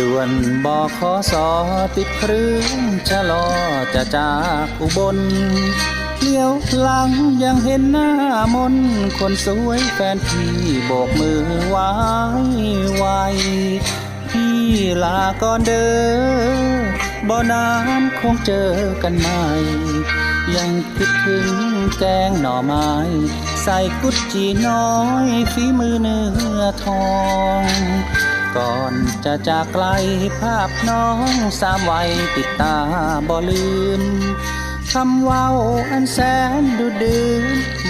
ด่วนบอขอสอติดเครื่องชะลอจะจากอุบลเลี้ยวหลังยังเห็นหน้ามน คนสวยแฟนพี่โบกมือไว้ไวพี่ลาก่อนเด้อบ่อนานคงเจอกันใหม่ยังคิดถึงแกงหน่อไม้ ใส่กุดจีน้อยฝีมือเนื้อทอง ก่อนจะจากไกลภาพน้องสามวัยติดตาบ่ลืมคำเว้าอันแสนดูดื่ม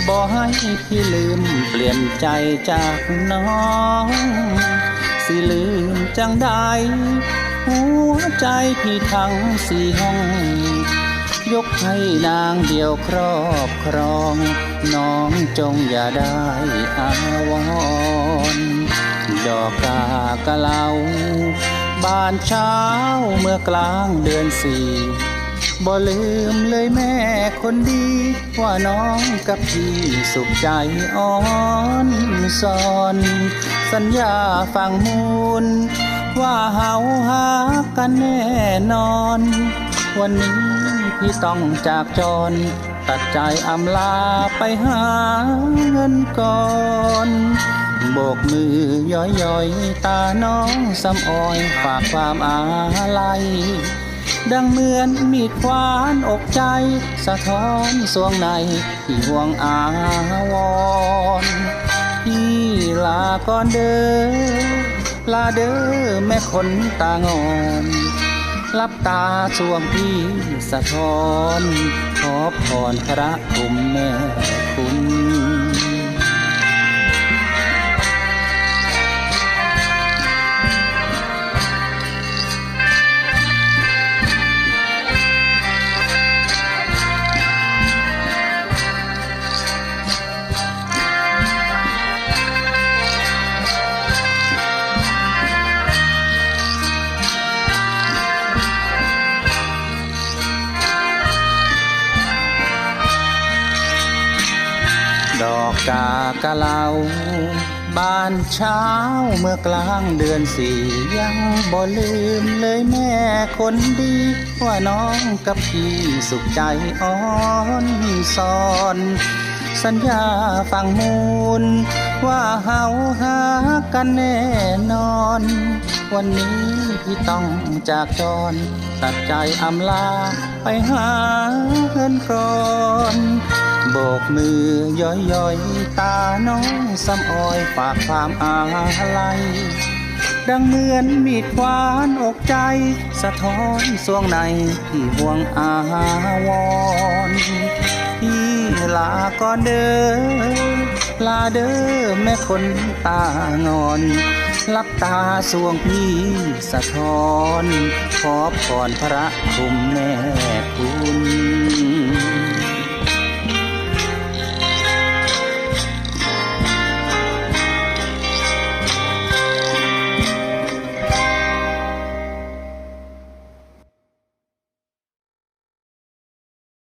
บ่ให้พี่ลืมเปลี่ยนใจจากน้อง สิลืมจังได้หัวใจพี่ทั้งสี่ห้อง ยกให้นางเดียวครอบครอง น้องจงอย่าได้อาวรดอกกากะเหลาบานเช้าเมื่อกลางเดือนสี่บ่ลืมเลยแม่คนดี ว่าน้องกับพี่สุขใจอ่อนสอน สัญญาฟังมูล ว่าเฮาหากันแน่นอน วันนี้ พี่ต้องจากจร ตัดใจอำลาไปหาเงินก่อนโบกมือย้อยย้อยตาน้องสำออยฝากความอาลัยดังเหมือนมีดควานอกใจ สะท้อนสวงในที่ห่วงอาวรพี่ลาก่อนเด้อลาเด้อแม่คนตางอน ลับตาสวงพี่สะท้อน ขอพรพระคุมแม่คุณ ดอกกากะเหลาบานเช้าเมื่อกลางเดือนสี่ยังบ่ลืมเลยแม่คนดี ว่าน้องกับพี่สุขใจอ่อนสอน สัญญาฟังมูล ว่าเฮาหากันแน่นอน วันนี้พี่ต้องจากจรตัดใจอำลาไปหาเงินก่อน กมือย้อยย้อยตาน้องสำออยฝากความอาลัยดังเหมือนมีดควานอกใจ สะท้อนสวงในที่ห่วงอาวรพี่ลาก่อนเด้อลาเด้อแม่คนตางอนลับตาสวงพี่สะท้อน ขอพรพระคุมแม่คุณ